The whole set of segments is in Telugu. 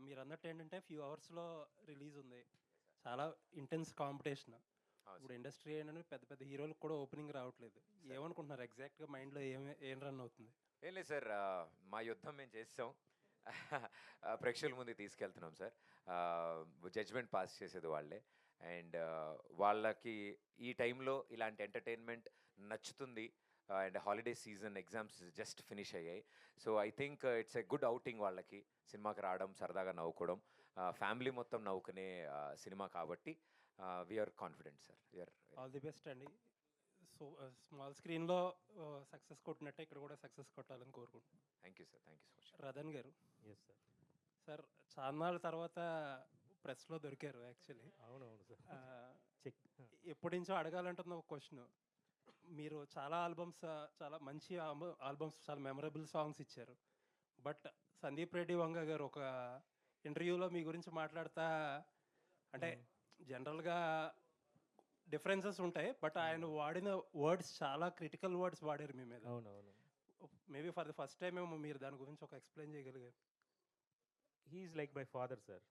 మీరు అన్నట్టు ఏంటంటే ఫ్యూ అవర్స్లో రిలీజ్ ఉంది. చాలా ఇంటెన్స్ కాంపిటీషన్ ఇప్పుడు ఇండస్ట్రీ ఏంటంటే పెద్ద పెద్ద హీరోలకు కూడా ఓపెనింగ్ రావట్లేదు. ఏమనుకుంటున్నారు? ఎగ్జాక్ట్గా మైండ్లో ఏం ఏం రన్ అవుతుంది? ఏం లేదు సార్ మా యుద్ధం మేము చేస్తాం. ఆ, ప్రేక్షకుల ముందు తీసుకెళ్తున్నాం సార్ జడ్జ్మెంట్ పాస్ చేసేది వాళ్ళే. అండ్ వాళ్ళకి ఈ టైంలో ఇలాంటి ఎంటర్టైన్మెంట్ నచ్చుతుంది. And holiday season exams just finish అయ్యాయి. So I think it's a good outing వాళ్ళకి సినిమాకి రావడం సరదాగా నవ్వుకోవడం. ఫ్యామిలీ మొత్తం నవ్వుకునే సినిమా కాబట్టి we're confident sir we're all the best అండి. సో స్మాల్ స్క్రీన్లో సక్సెస్ కొట్టినట్టే ఇక్కడ కూడా సక్సెస్ కొట్టాలని కోరుకుంటున్నాను thank you sir thank you so much Ratan garu. Yes sir sir చాన్నాళ్ళ తర్వాత ప్రెస్లో దొరికారు యాక్చువల్లీ అవునవును సార్ చెక్ ఎప్పటి నుంచో అడగాలంటున్న ఒక క్వశ్చన్ మీరు చాలా ఆల్బమ్స్ చాలా మంచి ఆల్బమ్స్ చాలా మెమరబుల్ సాంగ్స్ ఇచ్చారు. బట్ సందీప్ రెడ్డి వంగ గారు ఒక ఇంటర్వ్యూలో మీ గురించి మాట్లాడుతా అంటే జనరల్గా డిఫరెన్సెస్ ఉంటాయి బట్ ఆయన వాడిన వర్డ్స్ చాలా క్రిటికల్ వర్డ్స్ వాడారు మీ మీద. అవునవును. Maybe for the first time ఏమో మీరు దాని గురించి ఒక ఎక్స్ప్లెయిన్ చేయగలిగారు. He's like my father sir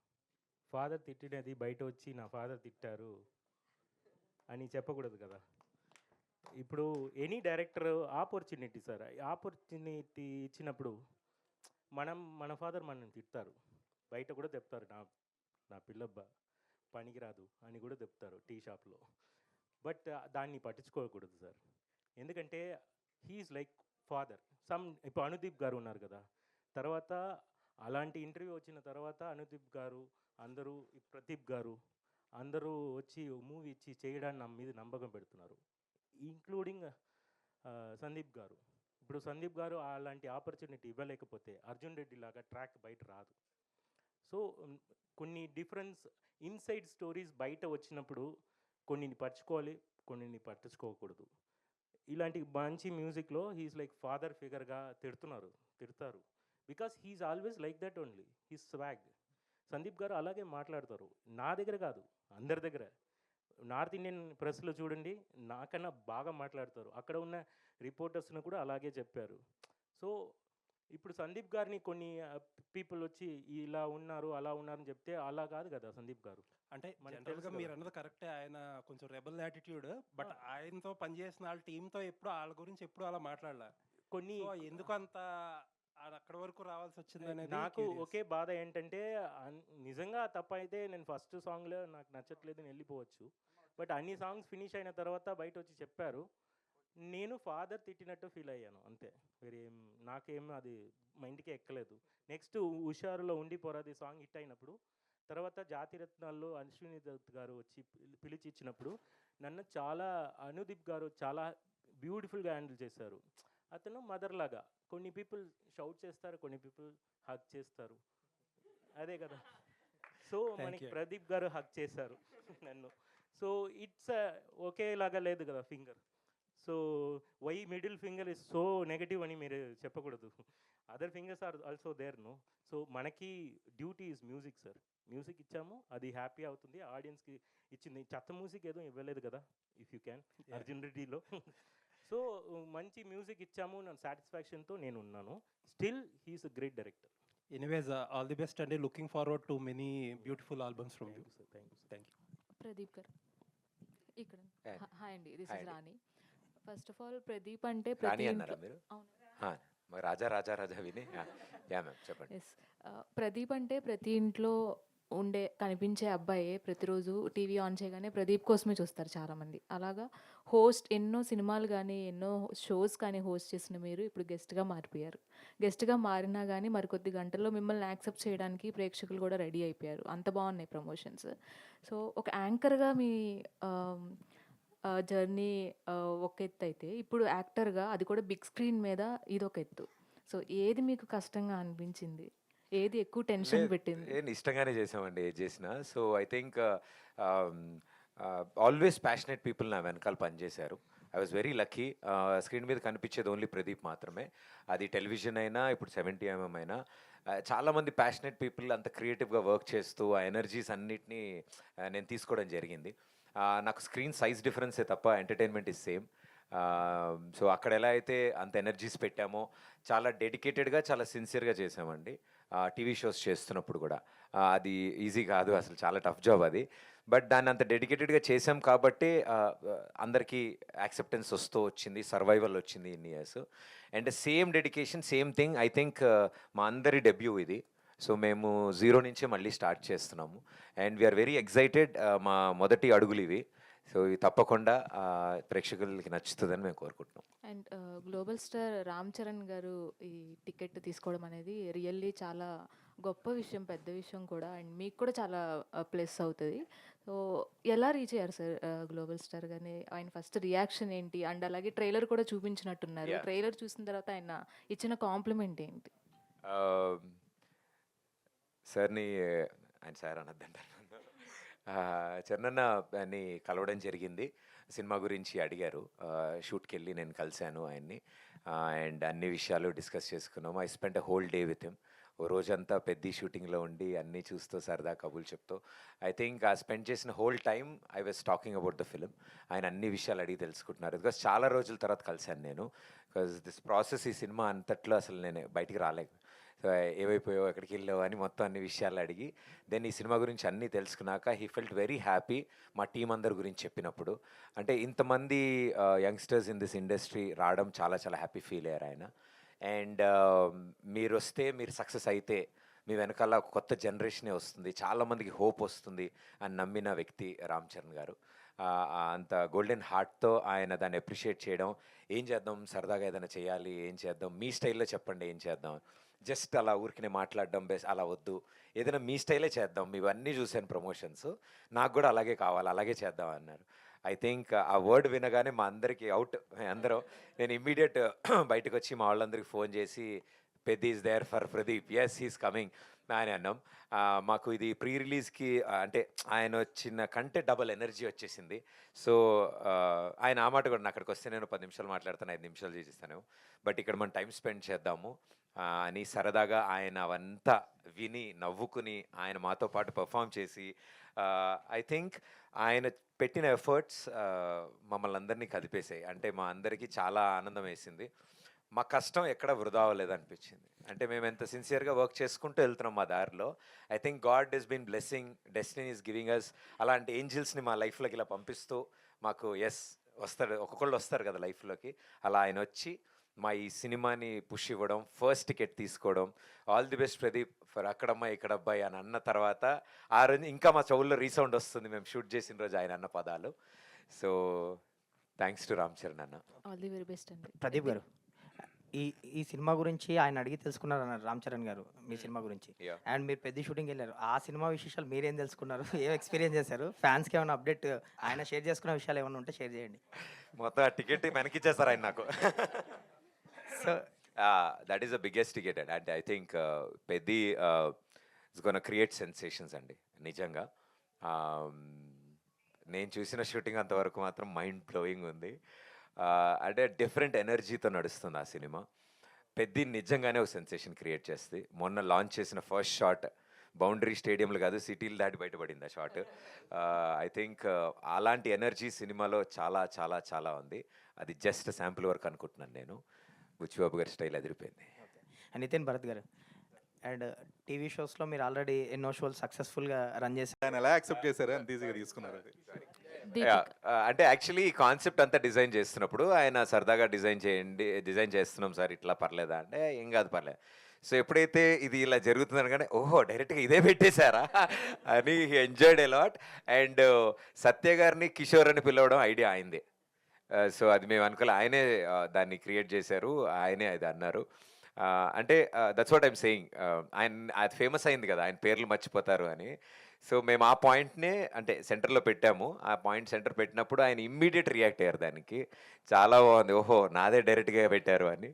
father తిట్టినది బయట వచ్చి నా ఫాదర్ తిట్టారు అని చెప్పకూడదు కదా. ఇప్పుడు any director opportunity sir opportunity ఇచ్చినప్పుడు మనం మన ఫాదర్ మనం తిడతారు. బయట కూడా చెప్తారు నా నా పిల్లబ్బ పనికిరాదు అని కూడా చెప్తారు టీ షాప్లో. బట్ దాన్ని పట్టించుకోకూడదు సార్. ఎందుకంటే he is like father. Some ఇప్పుడు అనుదీప్ గారు ఉన్నారు కదా. తర్వాత అలాంటి ఇంటర్వ్యూ వచ్చిన తర్వాత అనుదీప్ గారు అందరూ ప్రదీప్ గారు అందరూ వచ్చి మూవీ ఇచ్చి చేయడానికి నా మీద నమ్మకం పెడుతున్నారు. ఇంక్లూడింగ్ సందీప్ గారు ఇప్పుడు సందీప్ గారు అలాంటి ఆపర్చునిటీ ఇవ్వలేకపోతే అర్జున్ రెడ్డి లాగా ట్రాక్ బయట రాదు. సో um, కొన్ని డిఫరెన్స్ ఇన్సైడ్ స్టోరీస్ బయట వచ్చినప్పుడు కొన్నిని పరచుకోవాలి కొన్నిని పట్టించుకోకూడదు. ఇలాంటి మంచి మ్యూజిక్లో హీస్ లైక్ ఫాదర్ ఫిగర్గా తిడుతున్నారు తిడతారు. Because he's always like that only he swag Sandeep garu అలాగే మాట్లాడతారు. నా దగ్గర కాదు అందరి దగ్గర. నార్త్ ఇండియన్ ప్రెస్లో చూడండి నాకన్నా బాగా మాట్లాడతారు. అక్కడ ఉన్న రిపోర్టర్స్ను కూడా అలాగే చెప్పారు. సో ఇప్పుడు సందీప్ గారిని కొన్ని పీపుల్ వచ్చి ఇలా ఉన్నారు అలా ఉన్నారని చెప్తే అలా కాదు కదా సందీప్ గారు? అంటే జనరల్గా మీరు. అన్నది కరెక్టే. ఆయన కొంచెం రెబల్ యాటిట్యూడ్ బట్ ఆయనతో పనిచేసిన వాళ్ళ టీంతో ఎప్పుడు వాళ్ళ గురించి ఎప్పుడు అలా మాట్లాడలే? కొన్ని ఎందుకు అంత ఆ- అక్కడ వరకు రావాల్సి వచ్చింది అనేది నాకు. ఒకే బాధ ఏంటంటే నిజంగా తప్ప అయితే నేను ఫస్ట్ సాంగ్లో నాకు నచ్చట్లేదు అని వెళ్ళిపోవచ్చు. బట్ అన్ని సాంగ్స్ ఫినిష్ అయిన తర్వాత బయట వచ్చి చెప్పారు. నేను ఫాదర్ తిట్టినట్టు ఫీల్ అయ్యాను అంతే. వేరే నాకేం అది మైండ్కి ఎక్కలేదు. నెక్స్ట్ హుషారులో ఉండి పోరాది సాంగ్ హిట్ అయినప్పుడు తర్వాత జాతిరత్నాల్లో అశ్విని దత్ గారు వచ్చి పిలి- పిలిచి ఇచ్చినప్పుడు నన్ను చాలా అనుదీప్ గారు చాలా బ్యూటిఫుల్గా హ్యాండిల్ చేశారు. అతను మదర్ లాగా. కొన్ని పీపుల్ షౌట్ చేస్తారు కొన్ని పీపుల్ హక్ చేస్తారు. అదే కదా. సో మనకి. ప్రదీప్ గారు హక్ చేశారు నన్ను. సో ఇట్స్ ఒకేలాగా లేదు కదా finger so why middle finger is so negative అని మీరు చెప్పకూడదు. Other fingers are also there no so మనకి duty is music sir music ఇచ్చాము అది హ్యాపీ అవుతుంది. ఆడియన్స్కి ఇచ్చింది. చెత్త మ్యూజిక్ ఏదో ఇవ్వలేదు కదా ఇఫ్ యూ క్యాన్. అర్జున్ రెడ్డిలో సో మంచి మ్యూజిక్ ఇచ్చాము నా సాటిస్ఫాక్షన్తో నేను ఉన్నాను. Still he's a great director. Anyways all the best అండి. Looking forward to many beautiful albums from you. Thank you sir thank you thank you Pradeep garu. ఇక్కడ. హాయ్ అండి. This is. Rani. First of all Pradeep అంటే రాణి ప్రతి అన్నారా మీరు? రాజా రాజా రాజా విని. యా మ్యామ్ చెప్పండి. ఎస్ ప్రదీప్ అంటే ప్రతి ఇంట్లో ఉండే కనిపించే అబ్బాయే ప్రతిరోజు టీవీ ఆన్ చేయగానే ప్రదీప్ కోసమే చూస్తారు చాలామంది. అలాగా హోస్ట్ ఎన్నో సినిమాలు కానీ ఎన్నో షోస్ కానీ హోస్ట్ చేసిన మీరు ఇప్పుడు గెస్ట్గా మారిపోయారు. గెస్ట్గా మారినా కానీ మరికొద్ది గంటల్లో మిమ్మల్ని యాక్సెప్ట్ చేయడానికి ప్రేక్షకులు కూడా రెడీ అయిపోయారు. అంత బాగున్నాయి ప్రమోషన్స్. సో ఒక యాంకర్గా మీ జర్నీ ఒక ఎత్తు అయితే ఇప్పుడు యాక్టర్గా అది కూడా బిగ్ స్క్రీన్ మీద ఇది ఒక ఎత్తు. సో ఏది మీకు కష్టంగా అనిపించింది? ఏది ఎక్కువ టెన్షన్ పెట్టింది? నేను ఇష్టంగానే చేసామండి ఏది చేసిన. So I think always passionate people నా వెనకాల పనిచేశారు. I was very lucky. Screen మీద కనిపించేది ఓన్లీ ప్రదీప్ మాత్రమే. అది టెలివిజన్ అయినా ఇప్పుడు సెవెంటీ ఎంఎం అయినా చాలామంది ప్యాషనెట్ పీపుల్ అంత క్రియేటివ్గా వర్క్ చేస్తూ ఆ ఎనర్జీస్ అన్నిటినీ నేను తీసుకోవడం జరిగింది. నాకు స్క్రీన్ సైజ్ డిఫరెన్సే తప్ప ఎంటర్టైన్మెంట్ ఇస్ సేమ్. సో అక్కడ ఎలా అయితే అంత ఎనర్జీస్ పెట్టామో చాలా డెడికేటెడ్గా చాలా సిన్సియర్గా చేసామండి. టీవీ షోస్ చేస్తున్నప్పుడు కూడా. అది ఈజీ కాదు అసలు చాలా టఫ్ జాబ్ అది. బట్ దాన్ని అంత డెడికేటెడ్గా చేసాం కాబట్టి అందరికీ యాక్సెప్టెన్స్ వస్తూ వచ్చింది సర్వైవల్ వచ్చింది ఇన్ని years. And same dedication same thing I think మా అందరి డెబ్యూ ఇది. సో మేము జీరో నుంచే మళ్ళీ స్టార్ట్ చేస్తున్నాము. అండ్ వీఆర్ వెరీ ఎక్సైటెడ్ మా మొదటి అడుగులు ఇవి. సో ఇవి తప్పకుండా ప్రేక్షకులకి నచ్చుతుందని మేము కోరుకుంటున్నాం. And global star Ram Charan garu ఈ టికెట్ తీసుకోవడం అనేది రియల్లీ చాలా గొప్ప విషయం పెద్ద విషయం కూడా. అండ్ మీకు కూడా చాలా ప్లస్ అవుతుంది. సో ఎలా రీచ్ అయ్యారు సార్ గ్లోబల్ స్టార్ గారిని ఆయన ఫస్ట్ రియాక్షన్ ఏంటి? అండ్ అలాగే ట్రైలర్ కూడా చూపించినట్టున్నారు. ట్రైలర్ చూసిన తర్వాత ఆయన ఇచ్చిన కాంప్లిమెంట్ ఏంటి? సార్ని ఆయన సార్ అనద్దంటారు. చరణన్న అని కలవడం జరిగింది. సినిమా గురించి అడిగారు. షూట్కి వెళ్ళి నేను కలిశాను ఆయన్ని. అండ్ అన్ని విషయాలు డిస్కస్ చేసుకున్నాము. I spend whole day with him. ఓ రోజంతా పెద్ద షూటింగ్లో ఉండి అన్నీ చూస్తూ సరదా కబుల్ చెప్తూ. ఐ థింక్ ఆ స్పెండ్ చేసిన whole time I was talking about the film. ఆయన అన్ని విషయాలు అడిగి తెలుసుకుంటున్నారు. బికాస్ చాలా రోజుల తర్వాత కలిశాను నేను. బికాస్ దిస్ ప్రాసెస్ ఈ సినిమా అంతట్లో అసలు నేను బయటికి రాలేదు. సో ఏమైపోయావు? ఎక్కడికి వెళ్ళావు? అని మొత్తం అన్ని విషయాలు అడిగి దెన్ ఈ సినిమా గురించి అన్నీ తెలుసుకున్నాక హీ ఫెల్ట్ వెరీ హ్యాపీ మా టీం అందరి గురించి చెప్పినప్పుడు. అంటే ఇంతమంది యంగ్స్టర్స్ ఇన్ దిస్ ఇండస్ట్రీ రావడం చాలా చాలా హ్యాపీ ఫీల్ అయ్యారు ఆయన. అండ్ మీరు వస్తే మీరు సక్సెస్ అయితే మీ వెనకాల ఒక కొత్త జనరేషనే వస్తుంది చాలామందికి హోప్ వస్తుంది అని నమ్మిన వ్యక్తి రామ్ చరణ్ గారు. అంత గోల్డెన్ హార్ట్తో ఆయన దాన్ని అప్రిషియేట్ చేయడం ఏం చేద్దాం? సరదాగా ఏదైనా చేయాలి ఏం చేద్దాం? మీ స్టైల్లో చెప్పండి ఏం చేద్దాం? జస్ట్ అలా ఊరికినే మాట్లాడడం బెస్ట్ అలా వద్దు. ఏదైనా మీ స్టైలే చేద్దాం. ఇవన్నీ చూశాను ప్రమోషన్స్. నాకు కూడా అలాగే కావాలి అలాగే చేద్దాం అన్నారు. ఐ థింక్ ఆ వర్డ్ వినగానే మా అందరికీ అవుట్ అందరం నేను ఇమ్మీడియట్ బయటకు వచ్చి మా వాళ్ళందరికీ ఫోన్ చేసి పెద్ద is there for Pradeep. Yes he's coming అని అన్నాం. మాకు ఇది ప్రీ రిలీజ్కి అంటే ఆయన వచ్చిన కంటే డబల్ ఎనర్జీ వచ్చేసింది. సో ఆయన ఆ మాట కూడా "నా అక్కడికి వస్తే నేను పది నిమిషాలు మాట్లాడతాను ఐదు నిమిషాలు చేసిస్తాను. బట్ ఇక్కడ మనం టైం స్పెండ్ చేద్దాము. అని సరదాగా ఆయన అవంతా విని నవ్వుకుని ఆయన మాతో పాటు పర్ఫామ్ చేసి ఐ థింక్ ఆయన పెట్టిన ఎఫర్ట్స్ మమ్మల్ని అందరినీ కదిపేసాయి అంటే మా అందరికీ చాలా ఆనందం వేసింది. మా కష్టం ఎక్కడ వృధా అవ్వలేదు అనిపించింది. అంటే మేము ఎంత సిన్సియర్గా వర్క్ చేసుకుంటూ వెళ్తున్నాం మా దారిలో I think God is been blessing destiny is giving us అలాంటి ఏంజిల్స్ని మా లైఫ్లోకి ఇలా పంపిస్తూ మాకు ఎస్ వస్తాడు ఒక్కొక్కళ్ళు వస్తారు కదా లైఫ్లోకి. అలా ఆయన వచ్చి మా ఈ సినిమాని పుష్ ఇవ్వడం ఫస్ట్ టికెట్ తీసుకోవడం all the best Pradeep for అక్కడమ్మ ఇక్కడ అబ్బాయి అని అన్న తర్వాత ఆ రోజు ఇంకా మా చెవుల్లో రీసౌండ్ వస్తుంది మేము షూట్ చేసిన రోజు ఆయన అన్న పదాలు. So thanks to Ram Charan అన్న. ఆల్ ది వెరీ బెస్ట్ అండి. ప్రదీప్ గారు ఈ ఈ సినిమా గురించి ఆయన అడిగి తెలుసుకున్నారు అన్నారు రామ్ చరణ్ గారు మీ సినిమా గురించి. అండ్ మీరు పెద్ద షూటింగ్ వెళ్ళారు. ఆ సినిమా విశేషాలు మీరేం తెలుసుకున్నారు? ఏం ఎక్స్పీరియన్స్ చేశారు? ఫ్యాన్స్కి ఏమైనా అప్డేట్ ఆయన షేర్ చేసుకున్న విషయాలు ఏమైనా ఉంటే షేర్ చేయండి. మొత్తం ఆ టికెట్ వెనకిచ్చేస్తారు ఆయన నాకు. So that is the biggest ticket అండి అంటే I think Peddi it's gonna create sensations అండి నిజంగా. Um, నేను చూసిన షూటింగ్ అంతవరకు మాత్రం మైండ్ బ్లోయింగ్ ఉంది uh, అంటే డిఫరెంట్ ఎనర్జీతో నడుస్తుంది ఆ సినిమా. పెద్ది నిజంగానే ఒక సెన్సేషన్ క్రియేట్ చేస్తుంది. మొన్న లాంచ్ చేసిన ఫస్ట్ షాట్ బౌండరీ స్టేడియంలు కాదు సిటీలు దాటి బయటపడింది ఆ షాట్ ఐ థింక్ అలాంటి ఎనర్జీ సినిమాలో చాలా చాలా చాలా ఉంది. అది జస్ట్ శాంపుల్ వర్క్ అనుకుంటున్నాను నేను. బుచ్చిబాబు గారి స్టైల్ అదిరిపోయింది. నితిన్ భరత్ గారు అండ్ టీవీ షోస్లో మీరు ఆల్రెడీ ఎన్నో షోలు సక్సెస్ఫుల్గా రన్ చేశారు. ఆయన ఎలా యాక్సెప్ట్ చేశారు అంత ఈజీగా తీసుకున్నారు అంటే యాక్చువల్లీ ఈ కాన్సెప్ట్ అంతా డిజైన్ చేస్తున్నప్పుడు ఆయన సరదాగా డిజైన్ చేయండి డిజైన్ చేస్తున్నాం సార్ ఇట్లా పర్లేదా అంటే ఏం కాదు పర్లేదు. సో ఎప్పుడైతే ఇది ఇలా జరుగుతుంది అనగానే ఓహో డైరెక్ట్గా ఇదే పెట్టేశారా అని ఎంజాయ్డ్ ఎలాట్ అండ్ సత్య గారిని కిషోర్ అని పిలవడం ఐడియా అయింది. సో అది మేము అనుకోలే. ఆయనే దాన్ని క్రియేట్ చేశారు. ఆయనే అది అన్నారు. అంటే దట్స్ వాట్ ఐమ్ సేయింగ్ ఆయన అది ఫేమస్ అయింది కదా ఆయన పేర్లు మర్చిపోతారు అని. సో మేము ఆ పాయింట్నే అంటే సెంటర్లో పెట్టాము. ఆ పాయింట్ సెంటర్ పెట్టినప్పుడు ఆయన ఇమ్మీడియట్ రియాక్ట్ అయ్యారు దానికి. చాలా బాగుంది. ఓహో నాదే డైరెక్ట్గా పెట్టారు అని.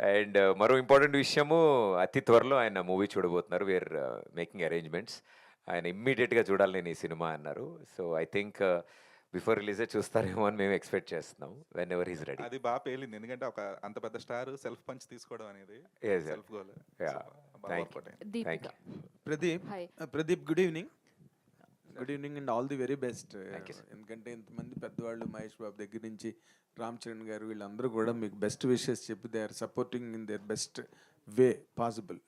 అండ్ మరో ఇంపార్టెంట్ విషయము అతి త్వరలో ఆయన మూవీ చూడబోతున్నారు. వేర్ మేకింగ్ అరేంజ్మెంట్స్ ఆయన ఇమ్మీడియట్గా చూడాలి నేను ఈ సినిమా అన్నారు. సో ఐ థింక్ బిఫోర్ రిలీజే చూస్తారేమో అని మేము ఎక్స్పెక్ట్ చేస్తున్నాం వెన్ ఎవర్ ఈజ్ రెడీ అది బాగా పేలింది. ఎందుకంటే ఒక అంత పెద్ద స్టార్ సెల్ఫ్ పంచ్ తీసుకోవడం అనేది. Self goal. Pradeep hi Pradeep good evening good evening and all the very best. ఎందుకంటే ఇంతమంది పెద్దవాళ్ళు మహేష్ బాబు దగ్గర నుంచి రామ్ చరణ్ గారు వీళ్ళందరూ కూడా మీకు బెస్ట్ విషెస్ చెప్పి they are supporting in their best way possible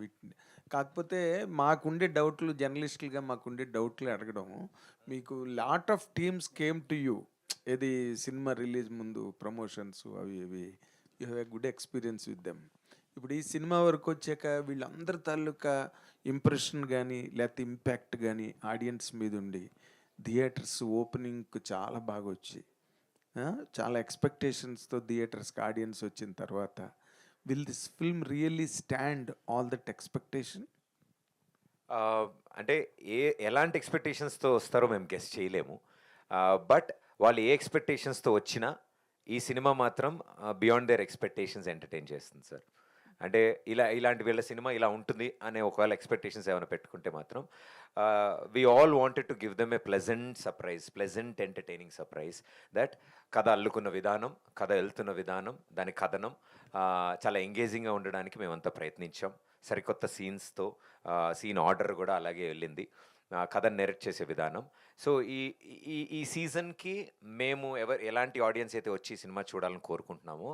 వీటిని కాకపోతే మాకుండే డౌట్లు జర్నలిస్టులుగా మాకుండే డౌట్లు అడగడం మీకు lot of teams came to you ఏది సినిమా రిలీజ్ ముందు ప్రమోషన్స్ అవి ఇవి you have a good experience with them ఇప్పుడు ఈ సినిమా వరకు వచ్చాక వీళ్ళందరి తాలూకా ఇంప్రెషన్ కానీ లేకపోతే ఇంపాక్ట్ కానీ ఆడియన్స్ మీద ఉండి థియేటర్స్ ఓపెనింగ్కి చాలా బాగా వచ్చి చాలా ఎక్స్పెక్టేషన్స్తో థియేటర్స్కి ఆడియన్స్ వచ్చిన తర్వాత will this film really stand all that expectation అంటే ఏ ఎలాంటి ఎక్స్పెక్టేషన్స్తో వస్తారో మేము గెస్ట్ చేయలేము. Uh, బట్ వాళ్ళు ఏ ఎక్స్పెక్టేషన్స్తో వచ్చినా ఈ సినిమా మాత్రం బియాండ్ దేర్ ఎక్స్పెక్టేషన్స్ ఎంటర్టైన్ చేస్తుంది సార్ అంటే ఇలా ఇలాంటి వీళ్ళ సినిమా ఇలా ఉంటుంది అనే ఒకవేళ ఎక్స్పెక్టేషన్స్ ఏమైనా పెట్టుకుంటే మాత్రం we all wanted to give them a pleasant surprise pleasant entertaining surprise that కథ అల్లుకున్న విధానం కథ వెళ్తున్న విధానం దాని కథనం చాలా ఎంగేజింగ్గా ఉండడానికి మేమంతా ప్రయత్నించాం. సరికొత్త సీన్స్తో సీన్ ఆర్డర్ కూడా అలాగే వెళ్ళింది. కథను నెరెక్ట్ చేసే విధానం. సో ఈ ఈ ఈ సీజన్కి మేము ఎవరు ఎలాంటి ఆడియన్స్ అయితే వచ్చి సినిమా చూడాలని కోరుకుంటున్నామో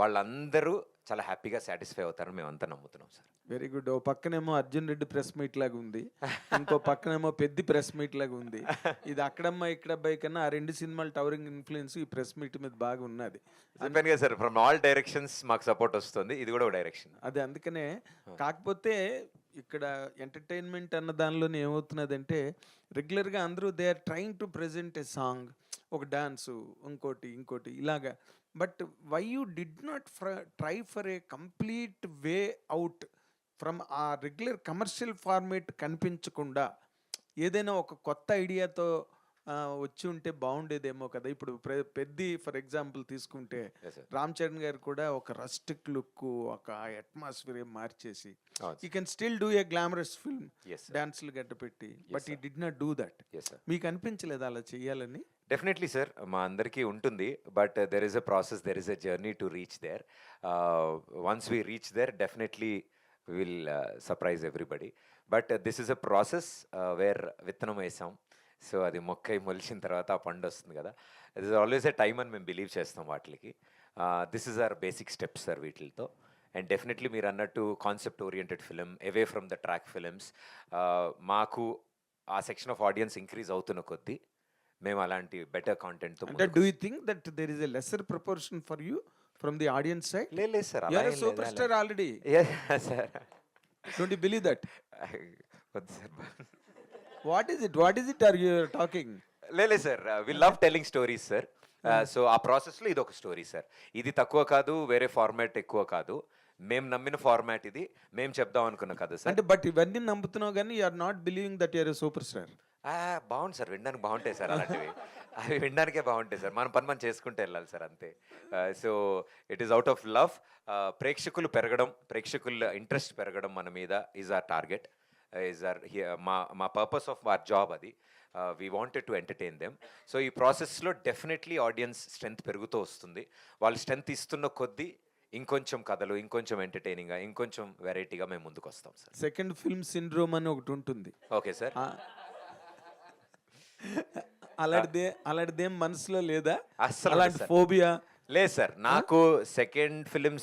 వాళ్ళందరూ చాలా హ్యాపీగా సాటిస్ఫై అవుతారని మేమంతా నమ్ముతున్నాం సార్. వెరీ గుడ్ ఓ పక్కనేమో అర్జున్ రెడ్డి ప్రెస్ మీట్ లాగా ఉంది. ఇంకో పక్కనేమో పెద్ద ప్రెస్ మీట్ లాగా ఉంది. ఇది అక్కడమ్మా ఇక్కడ అబ్బాయి కన్నా ఆ రెండు సినిమాలు టవరింగ్ ఇన్ఫ్లుయెన్స్ ఈ ప్రెస్ మీట్ మీద బాగా ఉన్నది. చెప్పాను సార్ ఫ్రమ్ ఆల్ డైరెక్షన్స్ మాకు సపోర్ట్ వస్తుంది. ఇది కూడా ఒక డైరెక్షన్ అదే అందుకనే కాకపోతే ఇక్కడ ఎంటర్టైన్మెంట్ అన్న దానిలోనే ఏమవుతున్నదంటే రెగ్యులర్గా అందరూ they are trying to present a song ఒక డాన్సు ఇంకోటి ఇంకోటి ఇలాగా. But why you did not try for a complete way out from a regular commercial format కనిపించకుండా ఏదైనా ఒక కొత్త ఐడియాతో వచ్చి ఉంటే బాగుండేదేమో కదా. ఇప్పుడు పెద్ది ఫర్ ఎగ్జాంపుల్ తీసుకుంటే. రామ్ చరణ్ గారు కూడా ఒక రస్టిక్ లుక్ ఒక అట్మాస్ఫియర్ మార్చేసి you can still do a glamorous film డాన్స్లు గట్ట పెట్టి బట్ ఈ. డిడ్ నాట్ డూ దట్ మీకు అనిపించలేదు అలా చెయ్యాలని? డెఫినెట్లీ సార్ మా అందరికీ ఉంటుంది but there is a process there is a journey to reach there once we reach there definitely will surprise everybody but this is a process where విత్తనం వేసాం. సో అది మొక్కై మొలిచిన తర్వాత ఆ పండు వస్తుంది కదా. It is always a time అని మేము బిలీవ్ చేస్తాం వాటికి. This is our basic steps sir వీటితో అండ్ డెఫినెట్లీ మీరు అన్నట్టు concept oriented film away from the track films మాకు ఆ సెక్షన్ ఆఫ్ ఆడియన్స్ ఇంక్రీజ్ అవుతున్న కొద్దీ మేము అలాంటి బెటర్ కాంటెంట్తో అంటే do you think that there is a lesser proportion for you from the audience side లేదు sir super star already sir don't you believe that వద్దు sir what is it what is it are you talking లేదు sir we love telling stories sir so ఆ ప్రాసెస్లో ఇది ఒక స్టోరీ సార్ ఇది తక్కువ కాదు వేరే ఫార్మాట్ ఎక్కువ కాదు. మేము నమ్మిన ఫార్మాట్ ఇది. మేము చెప్దాం అనుకున్న కథ సార్ అంటే బట్ ఇవన్నీ నమ్ముతున్నావు కానీ you are not believing that you're super star బాగుంది సార్ వినడానికి బాగుంటాయి సార్ అలాంటివి. అవి వినడానికే బాగుంటాయి సార్ మన పని మనం చేసుకుంటూ వెళ్ళాలి సార్ అంతే. So it is out of love ప్రేక్షకులు పెరగడం ప్రేక్షకుల ఇంట్రెస్ట్ పెరగడం మన మీద is our target is our మా మా పర్పస్ ఆఫ్ ఆర్ జాబ్ అది we wanted to entertain them so ఈ ప్రాసెస్లో డెఫినెట్లీ ఆడియన్స్ స్ట్రెంత్ పెరుగుతూ వస్తుంది. వాళ్ళు స్ట్రెంత్ ఇస్తున్న కొద్దీ ఇంకొంచెం కథలు ఇంకొంచెం ఎంటర్టైనింగ్గా ఇంకొంచెం వెరైటీగా మేము ముందుకు వస్తాం సార్. సెకండ్ ఫిల్మ్ సిండ్రోమ్ అని ఒకటి ఉంటుంది. Okay sir. అలాంటిదే అలాంటిదేం మనసులో లేదా? అలాంటి సార్. ఫోబియా? లేదు సార్. నాకు సెకండ్ ఫిలిం